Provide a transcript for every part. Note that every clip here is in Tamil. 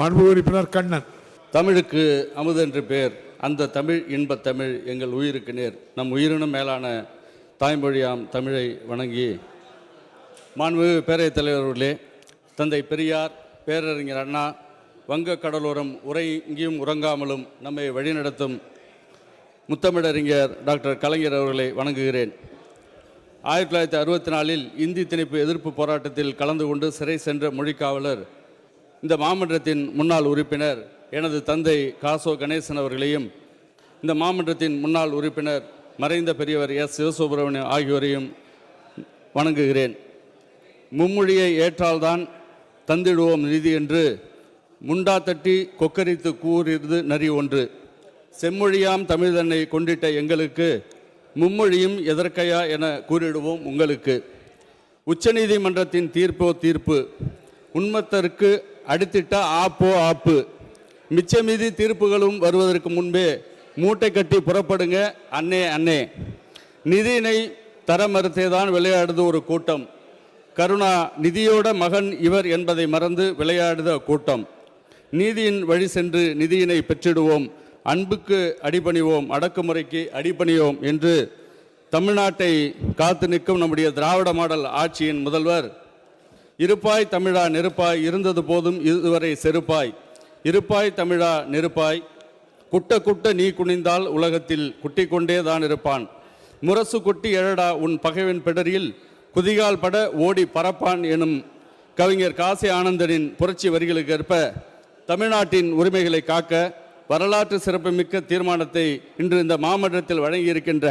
மாண்பு உறுப்பினர் கண்ணன். தமிழுக்கு அமுது என்று பேர் அந்த தமிழ் இன்பத் தமிழ் எங்கள் உயிருக்கு நேர். நம் உயிரினும் மேலான தாய்மொழியாம் தமிழை வணங்கி மாண்பு பேரவைத் தலைவர்களே தந்தை பெரியார் பேரறிஞர் அண்ணா வங்க கடலோரம் உரை இங்கேயும் உறங்காமலும் நம்மை வழிநடத்தும் முத்தமிழறிஞர் டாக்டர் கலைஞர் அவர்களை வணங்குகிறேன். ஆயிரத்தி தொள்ளாயிரத்தி அறுபத்தி நாலில் இந்தி திணிப்பு எதிர்ப்பு போராட்டத்தில் கலந்து கொண்டு சிறை சென்ற மொழிக்காவலர் இந்த மாமன்றத்தின் முன்னாள் உறுப்பினர் எனது தந்தை காசோ கணேசன் அவர்களையும் இந்த மாமன்றத்தின் முன்னாள் உறுப்பினர் மறைந்த பெரியவர் எஸ் சிவசுப்பிரமணியம் ஆகியோரையும் வணங்குகிறேன். மும்மொழியை ஏற்றால்தான் தந்திடுவோம் நிதி என்று முண்டா தட்டி கொக்கரித்து கூறியது நரி ஒன்று. செம்மொழியாம் தமிழ் தன்னை கொண்டிட்ட எங்களுக்கு மும்மொழியும் எதற்கையா என கூறிடுவோம் உங்களுக்கு. உச்சநீதிமன்றத்தின் தீர்ப்போ தீர்ப்பு. உண்மத்தருக்கு அடுத்திட்ட ஆப்போ ஆப்பு. மிச்சமீதி தீர்ப்புகளும் வருவதற்கு முன்பே மூட்டை கட்டி புறப்படுங்க. அன்னே அன்னே நிதியினை தர மறுத்தேதான் விளையாடுது ஒரு கூட்டம். கருணா நிதியோட மகன் இவர் என்பதை மறந்து விளையாடுத கூட்டம். நீதியின் வழி சென்று நிதியினை பெற்றிடுவோம். அன்புக்கு அடிபணிவோம். அடக்குமுறைக்கு அடிபணியோம் என்று தமிழ்நாட்டை காத்து நிற்கும் நம்முடைய திராவிட மாடல் ஆட்சியின் முதல்வர் இருப்பாய் தமிழா நெருப்பாய் இருந்தது போதும் இதுவரை செருப்பாய். இருப்பாய் தமிழா நெருப்பாய் குட்ட குட்ட நீ குனிந்தால் உலகத்தில் குட்டி கொண்டே தான் இருப்பான். முரசு குட்டி எழடா உன் பகைவன் பிடரியில் குதிகால் பட ஓடி பறப்பான் எனும் கவிஞர் காசி ஆனந்தனின் புரட்சி வரிகளுக்கு ஏற்ப தமிழ்நாட்டின் உரிமைகளை காக்க வரலாற்று சிறப்புமிக்க தீர்மானத்தை இன்று இந்த மாமன்றத்தில் வழங்கியிருக்கின்ற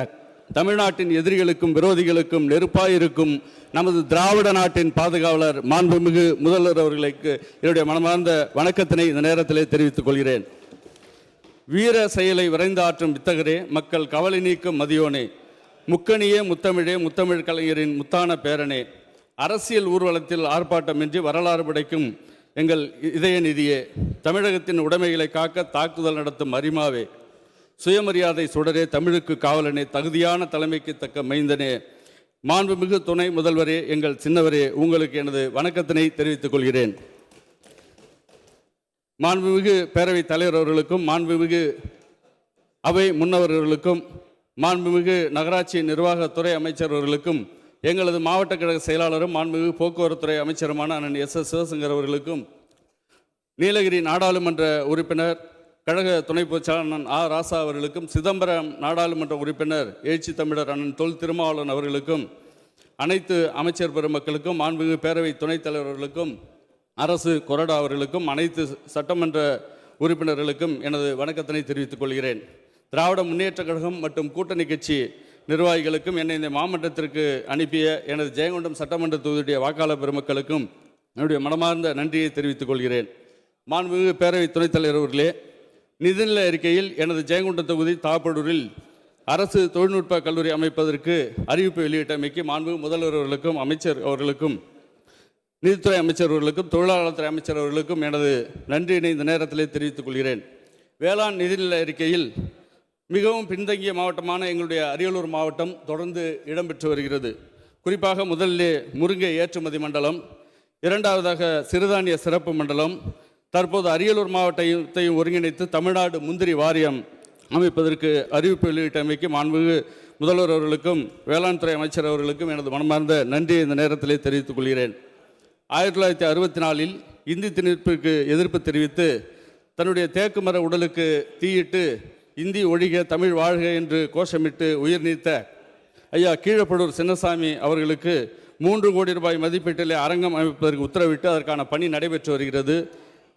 தமிழ்நாட்டின் எதிரிகளுக்கும் விரோதிகளுக்கும் நெருப்பாயிருக்கும் நமது திராவிட நாட்டின் பாதுகாவலர் மாண்புமிகு முதல்வர் அவர்களுக்கு என்னுடைய மனமார்ந்த வணக்கத்தினை இந்த நேரத்திலே தெரிவித்துக் கொள்கிறேன். வீர செயலை விரைந்தாற்றும் வித்தகரே மக்கள் கவலை நீக்கும் மதியோனே முக்கணியே முத்தமிழே முத்தமிழ் கலைஞரின் முத்தான பேரனே. அரசியல் ஊர்வலத்தில் ஆர்ப்பாட்டமின்றி வரலாறு படைக்கும் எங்கள் இதய நிதியே தமிழகத்தின் உடைமைகளை காக்க தாக்குதல் நடத்தும் அரிமாவே சுயமரியாதை சுடரே தமிழுக்கு காவலனே தகுதியான தலைமைக்கு தக்க மைந்தனே. மாண்புமிகு துணை முதல்வரே எங்கள் சின்னவரே உங்களுக்கு எனது வணக்கத்தினை தெரிவித்துக் கொள்கிறேன். மாண்புமிகு பேரவைத் தலைவர் அவர்களுக்கும் மாண்புமிகு அவை முன்னவர்களுக்கும் மாண்புமிகு நகராட்சி நிர்வாகத்துறை அமைச்சர் அவர்களுக்கும் எங்களது மாவட்ட கழக செயலாளரும் மாண்புமிகு போக்குவரத்துறை அமைச்சருமான அண்ணன் எஸ் எஸ் சிவசங்கர் அவர்களுக்கும் நீலகிரி நாடாளுமன்ற உறுப்பினர் கழக துணை பொதுச்செயலாளர் அண்ணன் ஆ. ராசா அவர்களுக்கும் சிதம்பரம் நாடாளுமன்ற உறுப்பினர் எழுச்சி தமிழர் அண்ணன் தொல் திருமாவளவன் அவர்களுக்கும் அனைத்து அமைச்சர் பெருமக்களுக்கும் மாண்புமிகு பேரவை துணைத் தலைவர்களுக்கும் அரசு கொறடா அவர்களுக்கும் அனைத்து சட்டமன்ற உறுப்பினர்களுக்கும் எனது வணக்கத்தினை தெரிவித்துக் கொள்கிறேன். திராவிட முன்னேற்றக் கழகம் மற்றும் கூட்டணி கட்சி நிர்வாகிகளுக்கும் என்னை இந்த மாமன்றத்திற்கு அனுப்பிய எனது ஜெயங்கொண்டம் சட்டமன்ற தொகுதியுடைய வாக்காளர் பெருமக்களுக்கும் என்னுடைய மனமார்ந்த நன்றியை தெரிவித்துக் கொள்கிறேன். மாண்புமிகு பேரவை துணைத் தலைவர் அவர்களே நிதிநிலை அறிக்கையில் எனது ஜெயங்கொண்டம் தொகுதி தாப்படூரில் அரசு தொழில்நுட்ப கல்லூரி அமைப்பதற்கு அறிவிப்பு வெளியிட்டமைக்கு மாண்பு முதல்வர் அவர்களுக்கும் அமைச்சர் அவர்களுக்கும் நீதித்துறை அமைச்சர் அவர்களுக்கும் தொழிலாளர் துறை அமைச்சர் அவர்களுக்கும் எனது நன்றியினை இந்த நேரத்திலே தெரிவித்துக் கொள்கிறேன். வேளாண் நிதிநிலை அறிக்கையில் மிகவும் பின்தங்கிய மாவட்டமான எங்களுடைய அரியலூர் மாவட்டம் தொடர்ந்து இடம்பெற்று வருகிறது. குறிப்பாக முதலிலே முருங்கை ஏற்றுமதி மண்டலம் இரண்டாவதாக சிறுதானிய சிறப்பு மண்டலம் தற்போது அரியலூர் மாவட்டத்தையும் ஒருங்கிணைத்து தமிழ்நாடு முந்திரி வாரியம் அமைப்பதற்கு அறிவிப்பு வெளியிட்டமைக்கு மாண்புமிகு முதல்வர் அவர்களுக்கும் வேளாண் துறை அமைச்சர் அவர்களுக்கும் எனது மனமார்ந்த நன்றியை இந்த நேரத்திலே தெரிவித்துக் கொள்கிறேன். ஆயிரத்தி தொள்ளாயிரத்தி அறுபத்தி நாலில் இந்தி திணிப்பிற்கு எதிர்ப்பு தெரிவித்து தன்னுடைய தேக்கு மர உடலுக்கு தீயிட்டு இந்தி ஒழிக தமிழ் வாழ்க என்று கோஷமிட்டு உயிர் நீத்த ஐயா கீழப்படூர் சின்னசாமி அவர்களுக்கு மூன்று கோடி ரூபாய் மதிப்பீட்டிலே அரங்கம் அமைப்பதற்கு உத்தரவிட்டு அதற்கான பணி நடைபெற்று வருகிறது.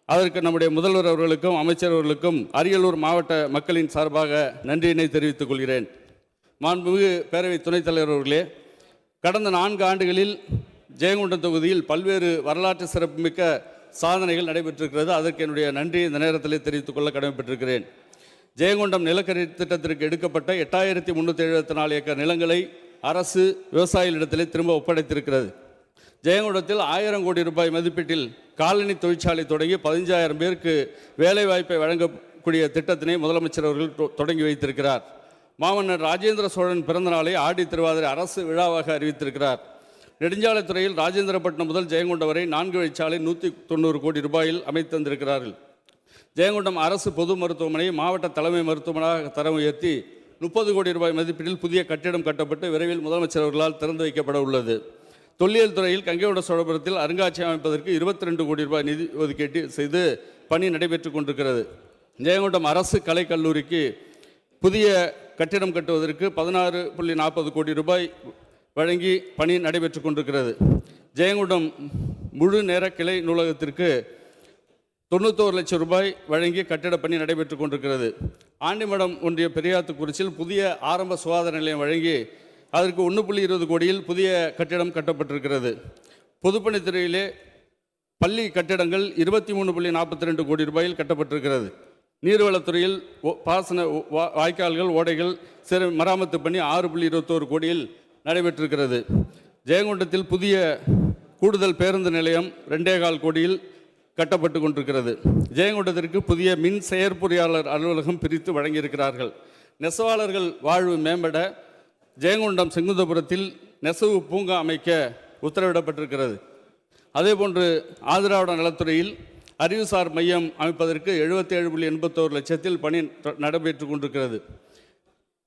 அதற்கு நம்முடைய முதல்வர் அவர்களுக்கும் அமைச்சர் அவர்களுக்கும் அரியலூர் மாவட்ட மக்களின் சார்பாக நன்றியினை தெரிவித்துக் கொள்கிறேன். மாண்புமிகு பேரவை துணைத் தலைவர் அவர்களே கடந்த நான்கு ஆண்டுகளில் ஜெயங்கொண்டம் தொகுதியில் பல்வேறு வரலாற்று சிறப்புமிக்க சாதனைகள் நடைபெற்றிருக்கிறது. அதற்கு என்னுடைய நன்றியை இந்த நேரத்திலே தெரிவித்துக் கொள்ள கடமைப்பட்டிருக்கிறேன். ஜெயங்கொண்டம் நிலக்கரி திட்டத்திற்கு எடுக்கப்பட்ட எட்டாயிரத்தி முந்நூற்றி எழுபத்தி நாலு ஏக்கர் நிலங்களை அரசு விவசாயிகளிடத்திலே திரும்ப ஒப்படைத்திருக்கிறது. ஜெயங்கொண்டத்தில் ஆயிரம் கோடி ரூபாய் மதிப்பீட்டில் காலனி தொழிற்சாலை தொடங்கி பதினஞ்சாயிரம் பேருக்கு வேலைவாய்ப்பை வழங்கக்கூடிய திட்டத்தினை முதலமைச்சர் அவர்கள் தொ- தொடங்கி வைத்திருக்கிறார். மாமன்னர் ராஜேந்திர சோழன் பிறந்தநாளை ஆடி திருவாதிரை அரசு விழாவாக அறிவித்திருக்கிறார். நெடுஞ்சாலைத்துறையில் ராஜேந்திரப்பட்டினம் முதல் ஜெயங்கொண்டம் வரை நான்கு வழிச்சாலை நூற்றி தொண்ணூறு கோடி ரூபாயில் அமைத்து ஜெயங்கொண்டம் அரசு பொது மருத்துவமனையை மாவட்ட தலைமை மருத்துவமனையாக தரம் உயர்த்தி முப்பது கோடி ரூபாய் மதிப்பீட்டில் புதிய கட்டிடம் கட்டப்பட்டு விரைவில் முதலமைச்சர் அவர்களால் திறந்து வைக்கப்பட உள்ளது. தொல்லியல் துறையில் கங்கைகொண்ட சோழபுரத்தில் அருங்காட்சியகம் அமைப்பதற்கு இருபத்தி ரெண்டு கோடி ரூபாய் நிதி ஒதுக்கீட்டு செய்து பணி நடைபெற்று கொண்டிருக்கிறது. ஜெயங்கொண்டம் அரசு கலைக் கல்லூரிக்கு புதிய கட்டிடம் கட்டுவதற்கு பதினாறு புள்ளி நாற்பது கோடி ரூபாய் வழங்கி பணி நடைபெற்று கொண்டிருக்கிறது. ஜெயங்கொண்டம் முழு நேர கிளை நூலகத்திற்கு தொண்ணூத்தோரு லட்சம் ரூபாய் வழங்கி கட்டிட பணி நடைபெற்று கொண்டிருக்கிறது. ஆண்டிமடம் ஒன்றிய பெரியாத்துக்குறிச்சியில் புதிய ஆரம்ப சுகாதார நிலையம் வழங்கி அதற்கு ஒன்று புள்ளி இருபது கோடியில் புதிய கட்டிடம் கட்டப்பட்டிருக்கிறது. பொதுப்பணித்துறையிலே பள்ளி கட்டிடங்கள் இருபத்தி மூணு புள்ளி நாற்பத்தி ரெண்டு கோடி ரூபாயில் கட்டப்பட்டிருக்கிறது. நீர்வளத்துறையில் பாசன வாய்க்கால்கள் ஓடைகள் சிறு மராமத்து பணி ஆறு புள்ளி இருபத்தோரு கோடியில் நடைபெற்றிருக்கிறது. ஜெயங்கொண்டத்தில் புதிய கூடுதல் பேருந்து நிலையம் ரெண்டே கால் கோடியில் கட்டப்பட்டு கொண்டிருக்கிறது. ஜெயங்கொண்டத்திற்கு புதிய மின் செயற்பொறியாளர் அலுவலகம் பிரித்து வழங்கியிருக்கிறார்கள். நெசவாளர்கள் வாழ்வு மேம்பட ஜெயங்கொண்டம் செங்குந்தபுரத்தில் நெசவு பூங்கா அமைக்க உத்தரவிடப்பட்டிருக்கிறது. அதேபோன்று ஆதிராவிட நலத்துறையில் அறிவுசார் மையம் அமைப்பதற்கு எழுபத்தேழு புள்ளி எண்பத்தோரு லட்சத்தில் பணி நடைபெற்று கொண்டிருக்கிறது.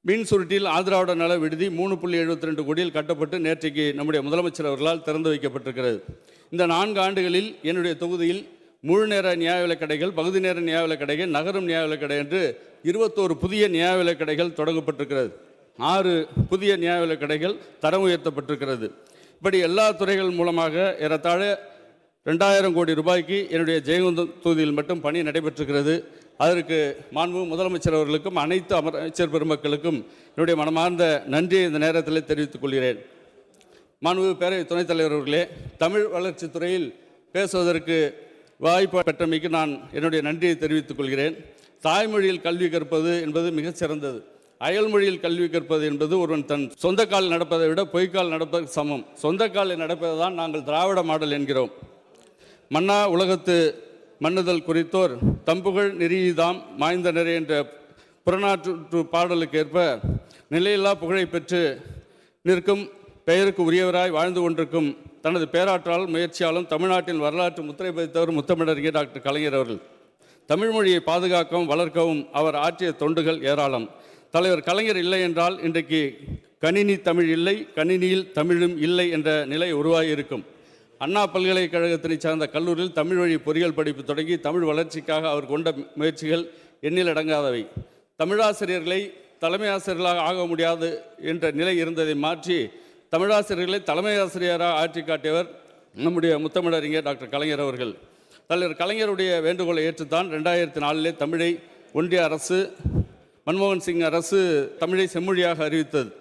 மீன் சுருட்டில் ஆதிராவிட நல விடுதி மூணு புள்ளி எழுபத்தி ரெண்டு கோடியில் கட்டப்பட்டு நேற்றைக்கு நம்முடைய முதலமைச்சர் அவர்களால் திறந்து வைக்கப்பட்டிருக்கிறது. இந்த நான்கு ஆண்டுகளில் என்னுடைய தொகுதியில் முழு நேர நியாய விலைக்கடைகள் பகுதி நேர நியாய விலைக்கடைகள் நகரும் நியாய விலைக்கடை என்று இருபத்தோரு புதிய நியாய விலைக் கடைகள் தொடங்கப்பட்டிருக்கிறது. ஆறு புதிய நியாய விலைக் கடைகள் தரம் உயர்த்தப்பட்டிருக்கிறது. இப்படி எல்லா துறைகள் மூலமாக ஏறத்தாழ ரெண்டாயிரம் கோடி ரூபாய்க்கு என்னுடைய ஜெயகுந்தம் தொகுதியில் மட்டும் பணி நடைபெற்றிருக்கிறது. அதற்கு மாண்பு முதலமைச்சர் அவர்களுக்கும் அனைத்து அமைச்சர் பெருமக்களுக்கும் என்னுடைய மனமார்ந்த நன்றியை இந்த நேரத்தில் தெரிவித்துக் கொள்கிறேன். மாண்பு பேரவை துணைத் தலைவர் அவர்களே தமிழ் வளர்ச்சித் துறையில் பேசுவதற்கு வாய்ப்பு பெற்றமைக்கு நான் என்னுடைய நன்றியை தெரிவித்துக் கொள்கிறேன். தாய்மொழியில் கல்வி கற்பது என்பது மிகச் சிறந்தது. அயல்மொழியில் கல்வி கற்பது என்பது ஒருவன் தன் சொந்த கால் நடப்பதை விட பொய்க்கால் நடப்பதற்கு சமம். சொந்த காலில் நடப்பதை தான் நாங்கள் திராவிட மாடல் என்கிறோம். மன்னா உலகத்து மன்னுதல் குறித்தோர் தம்புகள் நெறியுதாம் மாய்ந்தனரே என்ற புறநாற்று பாடலுக்கு ஏற்ப நிலையில்லா புகழை பெற்று நிற்கும் பெயருக்கு உரியவராய் வாழ்ந்து கொண்டிருக்கும் தனது பேராற்றாலும் முயற்சியாலும் தமிழ்நாட்டின் வரலாற்று முத்திரை பதித்தவர் முத்தமிழறிஞர் டாக்டர் கலைஞர் அவர்கள். தமிழ் மொழியை பாதுகாக்கவும் வளர்க்கவும் அவர் ஆற்றிய தொண்டுகள் ஏராளம். தலைவர் கலைஞர் இல்லை என்றால் இன்றைக்கு கணினி தமிழ் இல்லை கணினியில் தமிழும் இல்லை என்ற நிலை உருவாகியிருக்கும். அண்ணா பல்கலைக்கழகத்தினை சார்ந்த கல்லூரியில் தமிழ் வழி பொறியியல் படிப்பு தொடங்கி தமிழ் வளர்ச்சிக்காக அவர் கொண்ட முயற்சிகள் எண்ணில் அடங்காதவை. தமிழாசிரியர்களை தலைமை ஆசிரியர்களாக ஆக முடியாது என்ற நிலை இருந்ததை மாற்றி தமிழாசிரியர்களை தலைமை ஆசிரியராக ஆற்றி காட்டியவர் நம்முடைய முத்தமிழறிஞர் டாக்டர் கலைஞர் அவர்கள். தலைவர் கலைஞருடைய வேண்டுகோளை ஏற்றுத்தான் ரெண்டாயிரத்தி நாலிலே தமிழை ஒன்றிய அரசு மன்மோகன் சிங் அரசு தமிழை செம்மொழியாக அறிவித்தது.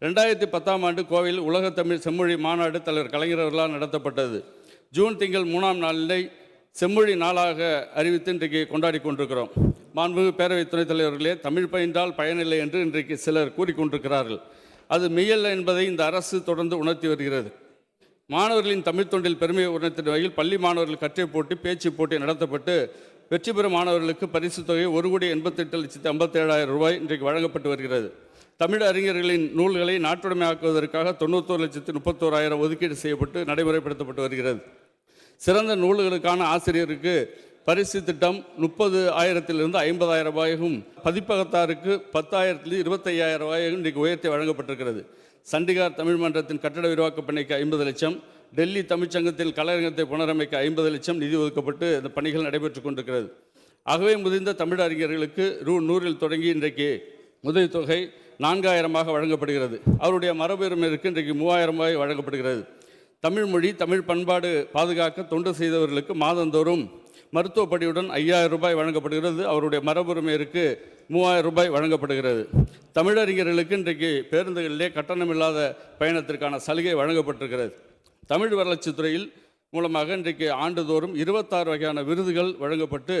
ரெண்டாயிரத்தி பத்தாம் ஆண்டு கோவையில் உலகத் தமிழ் செம்மொழி மாநாடு தலைவர் கலைஞர் அவர்களால் நடத்தப்பட்டது. ஜூன் திங்கள் மூணாம் நாளிலே செம்மொழி நாளாக அறிவித்து இன்றைக்கு கொண்டாடி கொண்டிருக்கிறோம். மாண்புமிகு பேரவைத் துணைத் தலைவர்களே தமிழ் பயின்றால் பயனில்லை என்று இன்றைக்கு சிலர் கூறிக்கொண்டிருக்கிறார்கள். அது மெய்யல்ல என்பதை இந்த அரசு தொடர்ந்து உணர்த்தி வருகிறது. மாணவர்களின் தமிழ் தொண்டில் பெருமையை உணர்த்தின வகையில் பள்ளி மாணவர்கள் கற்றை போட்டி பேச்சு போட்டி நடத்தப்பட்டு வெற்றி பெறும் மாணவர்களுக்கு பரிசு தொகை ஒரு கோடி எண்பத்தெட்டு லட்சத்தி ஐம்பத்தேழாயிரம் ரூபாய் இன்றைக்கு வழங்கப்பட்டு வருகிறது. தமிழ் அறிஞர்களின் நூல்களை நாட்டுடைமையாக்குவதற்காக தொண்ணூத்தோரு லட்சத்தி முப்பத்தோராயிரம் ஒதுக்கீடு செய்யப்பட்டு நடைமுறைப்படுத்தப்பட்டு வருகிறது. சிறந்த நூல்களுக்கான ஆசிரியருக்கு பரிசு திட்டம் முப்பது ஆயிரத்திலிருந்து ஐம்பதாயிரம் ரூபாயும் பதிப்பகத்தாருக்கு பத்தாயிரத்திலிருந்து இருபத்தையாயிரம் ரூபாயும் இன்றைக்கு உயர்த்தி வழங்கப்பட்டிருக்கிறது. சண்டிகார் தமிழ் மன்றத்தின் கட்டட விரிவாக்க பணிக்கு ஐம்பது லட்சம் டெல்லி தமிழ்ச்சங்கத்தில் கலையரங்கத்தை புனரமைக்க ஐம்பது லட்சம் நிதி ஒதுக்கப்பட்டு இந்த பணிகள் நடைபெற்று கொண்டிருக்கிறது. ஆகவே முதிர்ந்த தமிழ் அறிஞர்களுக்கு ரூ. நூறில் தொடங்கி இன்றைக்கு உதவித்தொகை நான்காயிரமாக வழங்கப்படுகிறது. அவருடைய மரபெருமைக்கு இன்றைக்கு மூவாயிரம் ரூபாய் வழங்கப்படுகிறது. தமிழ் மொழி தமிழ் பண்பாடு பாதுகாக்க தொண்டு செய்தவர்களுக்கு மாதந்தோறும் மருத்துவ படியுடன் ஐயாயிரம் ரூபாய் வழங்கப்படுகிறது. அவருடைய மரபுரிமையருக்கு மூவாயிரம் ரூபாய் வழங்கப்படுகிறது. தமிழறிஞர்களுக்கு இன்றைக்கு பேருந்துகளிலே கட்டணமில்லாத பயணத்திற்கான சலுகை வழங்கப்பட்டிருக்கிறது. தமிழ் வளர்ச்சித் துறையில் மூலமாக இன்றைக்கு ஆண்டுதோறும் இருபத்தாறு வகையான விருதுகள் வழங்கப்பட்டு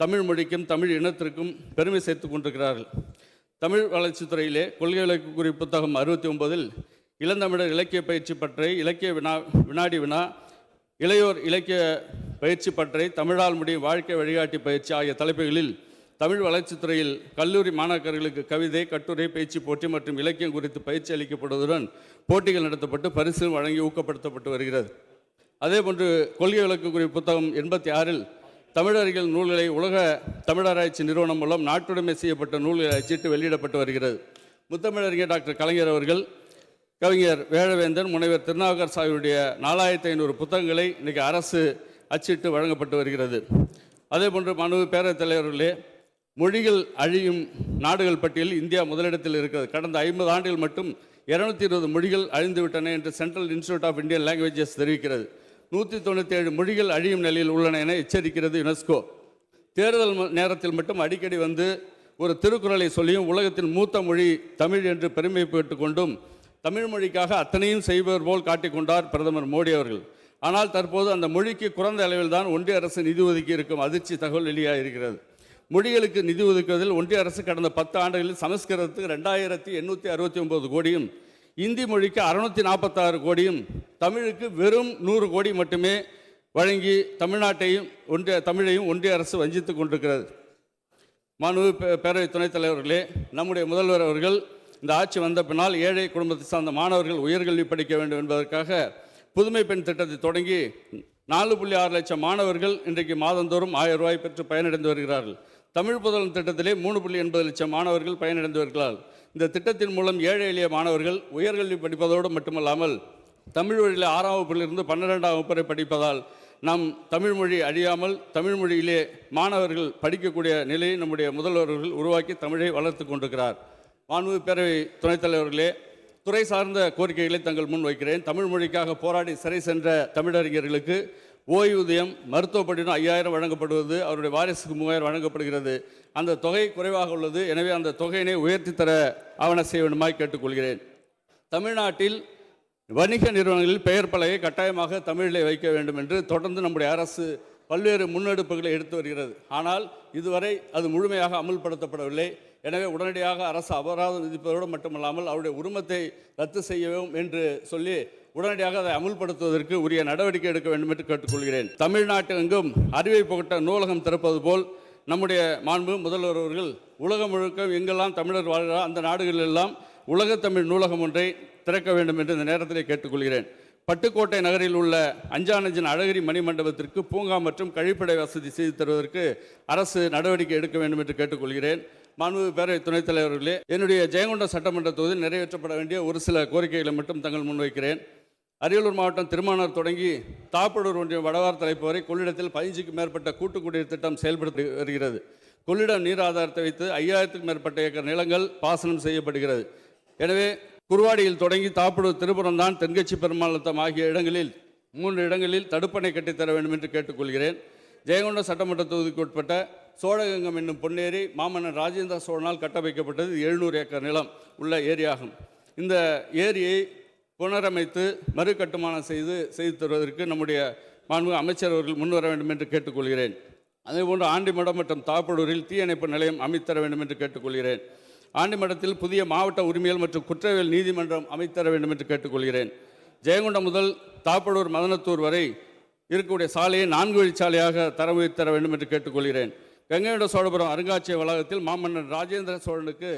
தமிழ் மொழிக்கும் தமிழ் இனத்திற்கும் பெருமை சேர்த்து கொண்டிருக்கிறார்கள். தமிழ் வளர்ச்சித் துறையிலே கொள்கை விளக்கு குறி புத்தகம் அறுபத்தி ஒன்பதில் இளந்தமிழர் இலக்கிய பயிற்சி பற்றை இலக்கிய வினா வினாடி வினா இளையோர் இலக்கிய பயிற்சி பற்றை தமிழால் முடியும் வாழ்க்கை வழிகாட்டி பயிற்சி ஆகிய தலைப்புகளில் தமிழ் வளர்ச்சித்துறையில் கல்லூரி மாணாக்கர்களுக்கு கவிதை கட்டுரை பேச்சு போட்டி மற்றும் இலக்கியம் குறித்து பயிற்சி அளிக்கப்படுவதுடன் போட்டிகள் நடத்தப்பட்டு பரிசு வழங்கி ஊக்கப்படுத்தப்பட்டு வருகிறது. அதேபோன்று கொள்கை விளக்குக்குரிய புத்தகம் எண்பத்தி ஆறில் தமிழறிஞர் நூல்களை உலக தமிழராய்ச்சி நிறுவனம் மூலம் நாட்டுடைமை செய்யப்பட்ட நூல்களை அச்சிட்டு வெளியிடப்பட்டு வருகிறது. முத்தமிழறிஞர் டாக்டர் கலைஞர் அவர்கள் கவிஞர் வேழவேந்தன் முனைவர் திருநாவுக்கர் சாமியுடைய நாலாயிரத்தி ஐநூறு புத்தகங்களை இன்றைக்கு அரசு அச்சிட்டு வழங்கப்பட்டு வருகிறது. அதேபோன்று மனு பேரவைத் தலைவர்களே மொழிகள் அழியும் நாடுகள் பட்டியலில் இந்தியா முதலிடத்தில் இருக்கிறது. கடந்த ஐம்பது ஆண்டுகள் மட்டும் இருநூத்தி இருபது மொழிகள் அழிந்துவிட்டன என்று central institute of Indian languages தெரிவிக்கிறது. நூற்றி தொண்ணூற்றி ஏழு மொழிகள் அழியும் நிலையில் உள்ளன என எச்சரிக்கிறது யுனெஸ்கோ தேர்தல் நேரத்தில் மட்டும் அடிக்கடி வந்து ஒரு திருக்குறளை சொல்லியும் உலகத்தின் மூத்த மொழி தமிழ் என்று பெருமைப்பட்டு கொண்டும் தமிழ் மொழிக்காக அத்தனையும் செய்பவர் போல் காட்டிக்கொண்டார் பிரதமர் மோடி அவர்கள். ஆனால் தற்போது அந்த மொழிக்கு குறைந்த அளவில் தான் ஒன்றிய அரசு நிதி ஒதுக்கி இருக்கும் அதிர்ச்சி தகவல் வெளியாக இருக்கிறது மொழிகளுக்கு நிதி ஒதுக்குவதில் ஒன்றிய அரசு கடந்த பத்து ஆண்டுகளில் சமஸ்கிருதத்துக்கு ரெண்டாயிரத்தி எண்ணூற்றி அறுபத்தி ஒன்பது கோடியும் இந்தி மொழிக்கு அறுநூற்றி நாற்பத்தாறு கோடியும் தமிழுக்கு வெறும் நூறு கோடி மட்டுமே வழங்கி தமிழ்நாட்டையும் ஒன்றிய தமிழையும் ஒன்றிய அரசு வஞ்சித்துக் கொண்டிருக்கிறது. மாண்பு பே- பேரவை துணைத் தலைவர்களே நம்முடைய முதல்வர் அவர்கள் இந்த ஆட்சி வந்த பின்னால் ஏழை குடும்பத்தை சார்ந்த மாணவர்கள் உயர்கல்வி படிக்க வேண்டும் என்பதற்காக புதுமை பெண் திட்டத்தை தொடங்கி நாலு புள்ளி ஆறு லட்சம் மாணவர்கள் இன்றைக்கு மாதந்தோறும் ஆயிரம் ரூபாய் பெற்று பயனடைந்து வருகிறார்கள். தமிழ் புதல்வன் திட்டத்திலே மூணு புள்ளி எண்பது லட்சம் மாணவர்கள் பயனடைந்து இந்த திட்டத்தின் மூலம் ஏழை எளிய மாணவர்கள் உயர்கல்வி படிப்பதோடு மட்டுமல்லாமல் தமிழ் வழியில் ஆறாம் வகுப்பிலிருந்து பன்னிரெண்டாம் வகுப்பு வரை படிப்பதால் நம் தமிழ் மொழி அழியாமல் தமிழ் மொழியிலே மாணவர்கள் படிக்கக்கூடிய நிலையை நம்முடைய முதல்வர்கள் உருவாக்கி தமிழை வளர்த்து கொண்டிருக்கிறார். மாண்பு பேரவை துணைத் தலைவர்களே துறை சார்ந்த கோரிக்கைகளை தங்கள் முன் வைக்கிறேன். தமிழ் மொழிக்காக போராடி சிறை சென்ற தமிழறிஞர்களுக்கு ஓய்வூதியம் மருத்துவ படினம் ஐயாயிரம் வழங்கப்படுவது அவருடைய வாரிசுக்கு மூவாயிரம் வழங்கப்படுகிறது. அந்த தொகை குறைவாக உள்ளது. எனவே அந்த தொகையினை உயர்த்தி தர ஆவண செய்ய வேண்டுமாய் கேட்டுக்கொள்கிறேன். தமிழ்நாட்டில் வணிக நிறுவனங்களில் பெயர் பலகை கட்டாயமாக தமிழிலே வைக்க வேண்டும் என்று தொடர்ந்து நம்முடைய அரசு பல்வேறு முன்னெடுப்புகளை எடுத்து வருகிறது. ஆனால் இதுவரை அது முழுமையாக அமுல்படுத்தப்படவில்லை. எனவே உடனடியாக அரசு அபராதம் விதிப்பதோடு மட்டுமல்லாமல் அவருடைய உரிமத்தை ரத்து செய்யவும் என்று சொல்லி உடனடியாக அதை அமுல்படுத்துவதற்கு உரிய நடவடிக்கை எடுக்க வேண்டும் என்று கேட்டுக்கொள்கிறேன். தமிழ்நாட்டு எங்கும் அறிவை புகட்ட நூலகம் திறப்பது போல் நம்முடைய மாண்பு முதல்வர் அவர்கள் உலகம் முழுக்க எங்கெல்லாம் தமிழர் வாழ்கிறார் அந்த நாடுகளெல்லாம் உலகத் தமிழ் நூலகம் ஒன்றை திறக்க வேண்டும் என்று இந்த நேரத்திலே கேட்டுக்கொள்கிறேன். பட்டுக்கோட்டை நகரில் உள்ள அஞ்சானஞ்சின் அழகிரி மணிமண்டபத்திற்கு பூங்கா மற்றும் கழிப்பிடை வசதி செய்து தருவதற்கு அரசு நடவடிக்கை எடுக்க வேண்டும் என்று கேட்டுக்கொள்கிறேன். மாண்பு பேரவை துணைத் தலைவர்களே என்னுடைய ஜெயங்கொண்ட சட்டமன்ற தொகுதியில் நிறைவேற்றப்பட வேண்டிய ஒரு சில கோரிக்கைகளை மட்டும் தங்கள் முன்வைக்கிறேன் அரியலூர் மாவட்டம் திருமானூர் தொடங்கி தாப்படூர் ஒன்றியம் வடவார் தலைப்பு வரை கொள்ளிடத்தில் பதினஞ்சுக்கும் மேற்பட்ட கூட்டு குடிநீர் திட்டம் செயல்படுத்தி வருகிறது. கொள்ளிடம் நீர் ஆதாரத்தை வைத்து ஐயாயிரத்துக்கும் மேற்பட்ட ஏக்கர் நிலங்கள் பாசனம் செய்யப்படுகிறது. எனவே குருவாடியில் தொடங்கி தாப்படூர் தான் தென்கட்சி பெருமாளத்தம் ஆகிய இடங்களில் மூன்று இடங்களில் தடுப்பணை கட்டித்தர வேண்டும் என்று கேட்டுக்கொள்கிறேன். ஜெயங்கொண்ட சட்டமன்ற தொகுதிக்கு உட்பட்ட சோழகங்கம் என்னும் பொன்னேரி மாமன்னர் ராஜேந்திர சோழனால் கட்டமைக்கப்பட்டது எழுநூறு ஏக்கர் நிலம் உள்ள ஏரியாகும். இந்த ஏரியை புனரமைத்து மறு கட்டுமானம் செய்து செய்து தருவதற்கு நம்முடைய மாண்பு அமைச்சர் அவர்கள் முன்வர வேண்டும் என்று கேட்டுக்கொள்கிறேன். அதேபோன்று ஆண்டிமடம் மற்றும் தாப்படூரில் தீயணைப்பு நிலையம் அமைத்தர வேண்டும் என்று கேட்டுக்கொள்கிறேன். ஆண்டிமடத்தில் புதிய மாவட்ட உரிமையல் மற்றும் குற்றவியல் நீதிமன்றம் அமைத்தர வேண்டும் என்று கேட்டுக்கொள்கிறேன். ஜெயங்கொண்டம் முதல் தாப்படூர் மதனத்தூர் வரை இருக்கக்கூடிய சாலையை நான்கு வழிச்சாலையாக தரம் உயர்த்தர வேண்டும் என்று கேட்டுக்கொள்கிறேன். கங்கையோட சோழபுரம் அருங்காட்சியக வளாகத்தில் மாமன்னன் ராஜேந்திர சோழனுக்கு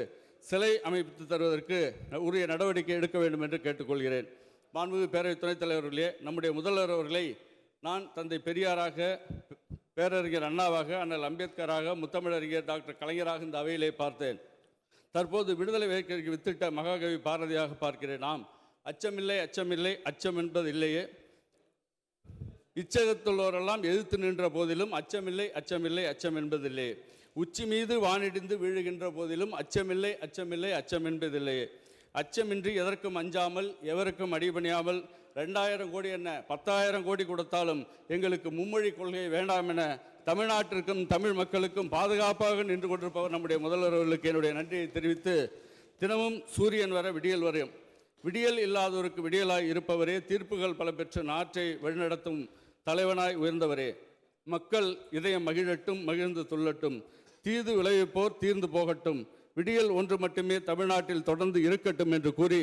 சிலை அமைத்து தருவதற்கு உரிய நடவடிக்கை எடுக்க வேண்டும் என்று கேட்டுக்கொள்கிறேன். மாண்புமிகு பேரவை துணைத் தலைவர்களே நம்முடைய முதல்வர் அவர்களை நான் தந்தை பெரியாராக பேரறிஞர் அண்ணாவாக அண்ணல் அம்பேத்கராக முத்தமிழறிஞர் டாக்டர் கலைஞராக இந்த அவையிலே பார்த்தேன். தற்போது விடுதலை வேட்கைக்கு வித்திட்ட மகாகவி பாரதியாக பார்க்கிறேன். நாம் அச்சமில்லை அச்சமில்லை அச்சம் என்பது இல்லையே. இச்சகத்துள்ளவரெல்லாம் எதிர்த்து நின்ற போதிலும் அச்சமில்லை அச்சமில்லை அச்சம் என்பதில்லை உச்சி மீது வானிடிந்து வீழுகின்ற போதிலும் அச்சமில்லை அச்சமில்லை அச்சம் என்பதில்லையே அச்சமின்றி எதற்கும் அஞ்சாமல் எவருக்கும் அடிபணியாமல் ரெண்டாயிரம் கோடி என்ன? பத்தாயிரம் கோடி கொடுத்தாலும் எங்களுக்கு மும்மொழி கொள்கை வேண்டாம் என தமிழ்நாட்டிற்கும் தமிழ் மக்களுக்கும் பாதுகாப்பாக நின்று கொண்டிருப்பவர் நம்முடைய முதல்வர்களுக்கு என்னுடைய நன்றியை தெரிவித்து தினமும் சூரியன் வர விடியல் வரையும். விடியல் இல்லாதோருக்கு விடியலாய் இருப்பவரே தீர்ப்புகள் பல பெற்று நாட்டை வழிநடத்தும் தலைவனாய் உயர்ந்தவரே. மக்கள் இதயம் மகிழட்டும் மகிழ்ந்து துள்ளட்டும். தீது விளைவிப்போர் தீர்ந்து போகட்டும். விடியல் ஒன்று மட்டுமே தமிழ்நாட்டில் தொடர்ந்து இருக்கட்டும் என்று கூறி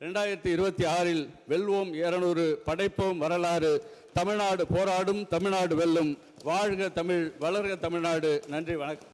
ரெண்டாயிரத்தி இருபத்தி ஆறில் வெல்வோம் இருநூறு படைப்போம் வரலாறு. தமிழ்நாடு போராடும் தமிழ்நாடு வெல்லும். வாழ்க தமிழ் வளர்க தமிழ்நாடு. நன்றி வணக்கம்.